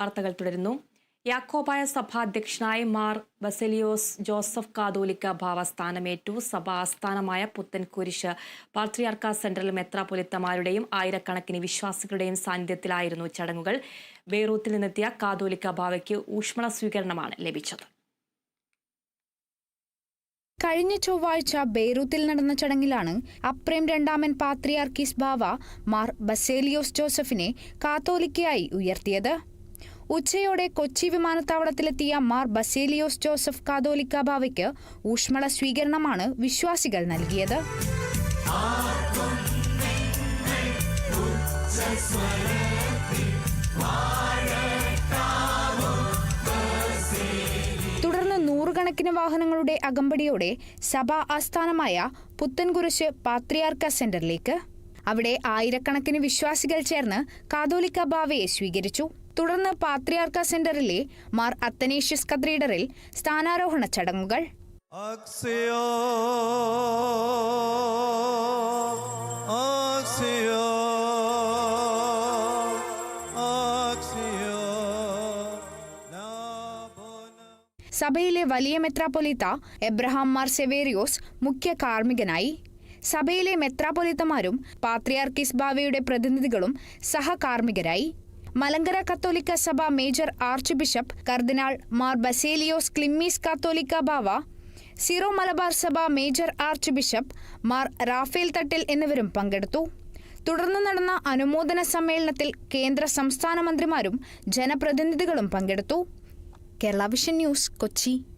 വാർത്തകൾ തുടരുന്നു. യാക്കോബായ സഭാ അധ്യക്ഷനായി മാർ ബസലിയോസ് ജോസഫ് കാതോലിക്ക ഭാവ സ്ഥാനമേറ്റു സഭ ആസ്ഥാനമായ പുത്തൻകുരിശ് പാത്രിയാർക്ക സെൻട്രൽ മെത്രാപൊലിത്തമാരുടെയും ആയിരക്കണക്കിന് വിശ്വാസികളുടെയും സാന്നിധ്യത്തിലായിരുന്നു ചടങ്ങുകൾ. ബെയ്റൂത്തിൽ നിന്നെത്തിയ കാതോലിക്ക ഭാവയ്ക്ക് ഊഷ്മള സ്വീകരണമാണ് ലഭിച്ചത്. കഴിഞ്ഞ ചൊവ്വാഴ്ച ബെയ്റൂത്തിൽ നടന്ന ചടങ്ങിലാണ് അപ്രേം രണ്ടാമൻ പാത്രിയാർക്കിസ് ബാവ മാർ ബസേലിയോസ് ജോസഫിനെ കാത്തോലിക്കയായി ഉയർത്തിയത്. ഉച്ചയോടെ കൊച്ചി വിമാനത്താവളത്തിലെത്തിയ മാർ ബസേലിയോസ് ജോസഫ് കാതോലിക്ക ബാവയ്ക്ക് ഊഷ്മള സ്വീകരണമാണ് വിശ്വാസികൾ നൽകിയത്. തുടർന്ന് നൂറുകണക്കിന് വാഹനങ്ങളുടെ അകമ്പടിയോടെ സഭാ ആസ്ഥാനമായ പുത്തൻകുരിശ് പാത്രിയാർക്ക സെന്ററിലേക്ക്. അവിടെ ആയിരക്കണക്കിന് വിശ്വാസികൾ ചേർന്ന് കാതോലിക്ക ബാവയെ സ്വീകരിച്ചു. തുടർന്ന് പാത്രിയാർക്ക സെന്ററിലെ മാർ അത്തനേഷ്യസ് കത്രീഡറിൽ സ്ഥാനാരോഹണ ചടങ്ങുകൾ. സഭയിലെ വലിയ മെത്രാപ്പൊലീത്ത എബ്രഹാം മാർ സെവേറിയോസ് മുഖ്യ കാർമ്മികനായി. സഭയിലെ മെത്രാപ്പൊലീത്തമാരും പാത്രിയാർക്കിസ് ബാവയുടെ പ്രതിനിധികളും സഹകാർമ്മികരായി. മലങ്കര കത്തോലിക്ക സഭ major archbishop cardinal Mar Baselios Cleemis Catholicos Bava Syro Malabar സഭ major archbishop Mar Raphael Thattil എന്നിവരും പങ്കെടുത്തു. തുടർന്ന് നടന്ന അനുമോദന സമ്മേളനത്തിൽ കേന്ദ്ര സംസ്ഥാന മന്ത്രിമാരും ജനപ്രതിനിധികളും പങ്കെടുത്തു. Kerala vision news Kochi.